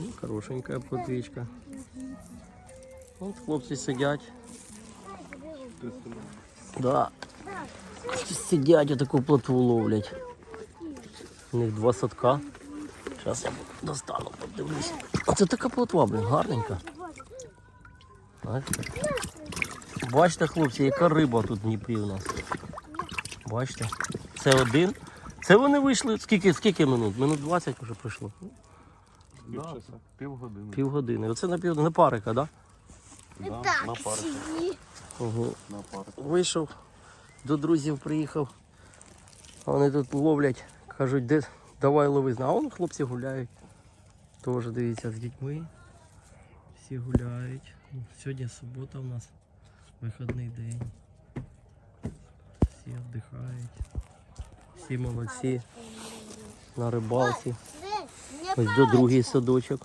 Ну, хорошенька плотвичка. От хлопці сидять. Да. Сидять, отаку плотву ловлять. У них два садка. Зараз я достану, подивлюся. Оце така плотва, блін, гарненька. Бачите, хлопці, яка риба тут в Дніпрі у нас. Бачите? Це один. Це вони вийшли. Скільки, скільки минут? Минут 20 вже пройшло. Півчаса, півгодини. Півгодини. Оце на пів на парика, так? Да, на парку. Угу. На парку. Вийшов, до друзів приїхав. А Вони тут ловлять, кажуть, де давай лови. А вон хлопці гуляють. Теж дивіться з дітьми. Всі гуляють. Сьогодні субота у нас вихідний день. Всі віддихають. Всі молодці. На рибалці. Ось до другий садочок.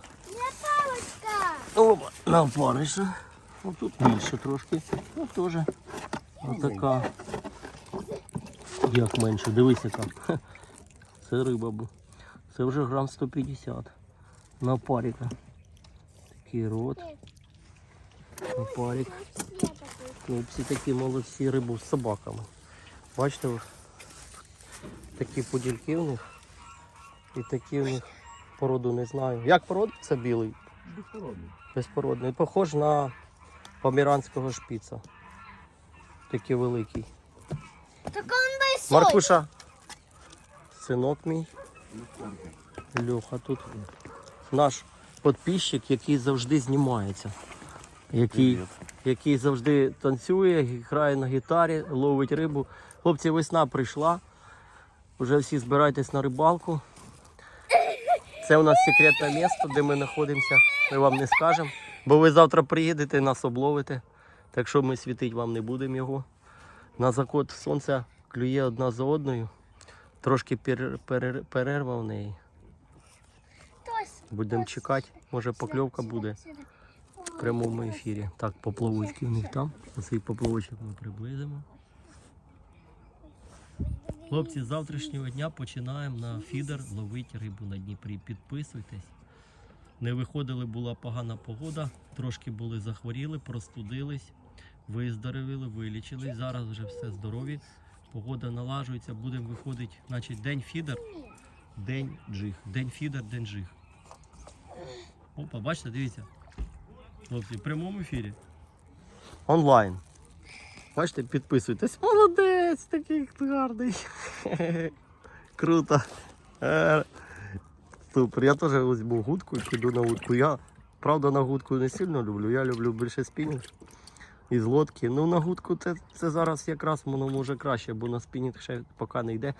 Опа, на опариша. Ось тут більше трошки. Ну теж. Отака. Як менше, дивись яка. Це риба. Це вже грам 150. На паріка. Такий рот. На парік. Хлопці такі молодці рибу з собаками. Бачите, такі подільки в них. І такі в них породу не знаю. Як порода? Це білий. Безпородний. Безпородний. Похож на поміранського шпіца. Такий великий. Так он большой. Маркуша. Синок мій. Льоха тут. Наш підписчик, який завжди знімається. Який, який завжди танцює, грає на гітарі, ловить рибу. Хлопці, весна прийшла. Вже всі збирайтесь на рибалку. Це у нас секретне місце, де ми знаходимося. Ми вам не скажемо. Бо ви завтра приїдете, нас обловите. Так що ми світити вам не будемо його. На закот сонця клює одна за одною. Трошки перер- перер- перерва в неї. Будемо чекати, може покльовка буде в прямому ефірі. Так, поплавочки в них там. Оцей поплавочок ми приблизимо. Хлопці, з завтрашнього дня починаємо на фідер ловити рибу на Дніпрі. Підписуйтесь. Не виходили, була погана погода, трошки були захворіли, простудились, виздоровіли, вилічились. Зараз вже все здорові. Погода налажується, будемо виходити, значить, день фідер, день джиг. День фідер, день джиг. Опа, бачите, дивіться. Хлопці, в прямому ефірі. Онлайн. Бачите, підписуйтесь. Молодець, такий гарний. Круто. Е, Супер. Я теж візьму гудку і піду на вудку. Я, правда, на гудку не сильно люблю. Я люблю більше спінінг із лодки. Ну, на гудку це, це зараз якраз воно може краще, бо на спінінг ще поки не йде.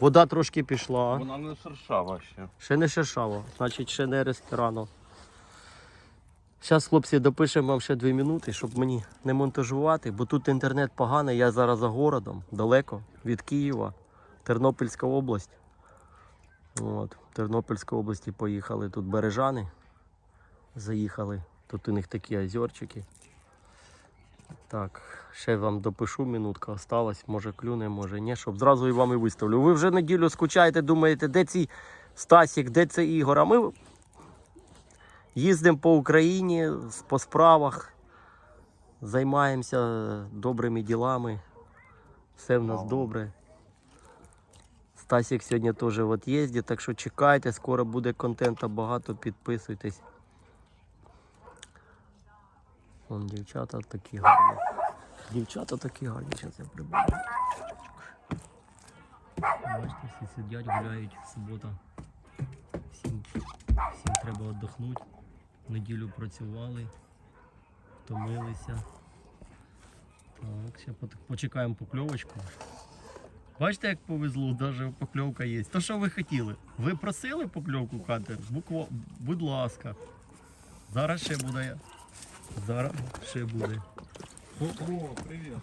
Вода трошки пішла. Вона не шершава ще. Ще не шершаво, значить ще не ресторано. Зараз, хлопці, допишемо вам ще дві минути, щоб мені не монтажувати, бо тут інтернет поганий, я зараз за городом, далеко від Києва, Тернопільська область. От, в Тернопільській області поїхали тут бережани. Заїхали. Тут у них такі озерчики. Так, ще вам допишу минутка осталась, може клюне, може ні, щоб зразу і вам і виставлю. Ви вже неділю скучаєте, думаєте, де ці Стасік, де це Ігор? А ми їздимо по Україні по справах, займаємося добрими ділами. Все в нас добре. Стасік сьогодні теж в від'їзді, так що чекайте, скоро буде контенту багато, підписуйтесь. Вон дівчата такі гарні. Дівчата такі гарні, зараз я приберу. Бачите, всі сидять, гуляють, субота. Всім, всім треба віддохнути. Неділю працювали, втомилися. Так, ще почекаємо покльовочку. Бачите, як повезло, навіть покльовка є. То що ви хотіли? Ви просили покльовку катер? Буква, будь ласка. Зараз ще буде. Зараз ще буде. О, привіт.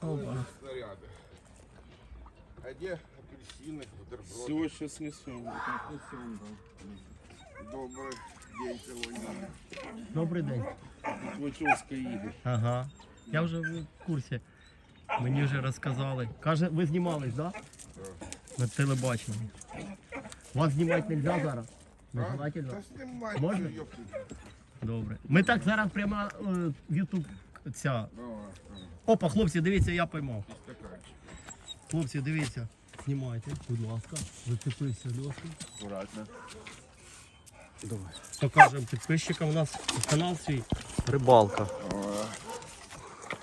Опа. снаряды. А где апельсины, бутерброды? Все, сейчас несу. Добрый день сегодня. Добрий день. Твачовська їде. Ага. Я вже в курсі. Мені вже розказали. Каже, ви знімались, так? Да? На телебаченні. Вас знімати не можна зараз? А? Нежелательно? Та знімай, Можна? що, ёпти. Добре. Ми так зараз прямо е, в Ютуб ця. Давай, давай. Опа, хлопці, дивіться, я поймав. Стаканчик. Хлопці, дивіться. Знімайте, будь ласка. Зацепився Льоша. Аккуратно. Давай. Покажемо підписчикам у нас канал свій. Рибалка.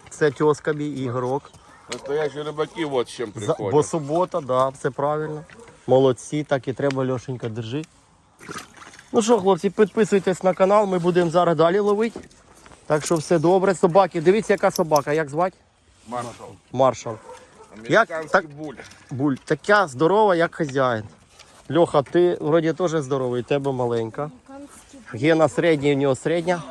Це тьоска мій ігорок. Настоящие рыбаки вот с чем За- приходят. Бо субота, да, все правильно. Молодці, так і треба, Льошенька, держи. Ну що, хлопці, підписуйтесь на канал, ми будемо зараз далі ловити. Так що все добре. Собаки, дивіться, яка собака, як звати? Маршал. Маршал. Американский так- буль. Буль, така здорова, як хазяїн. Льоха, ти вроді теж здоровий, тебе маленька. Гена середній, у нього середня.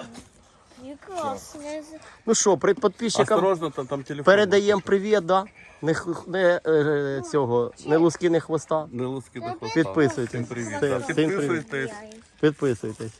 Ну що, при підписчикам Осторожно, там, там телефон. передаємо привіт, да? Не, х- не е, цього, не луски, не хвоста. Не луски до хвоста. Підписуйтесь. Всім привіт. Все, всім привіт. Підписуйтесь. Підписуйтесь.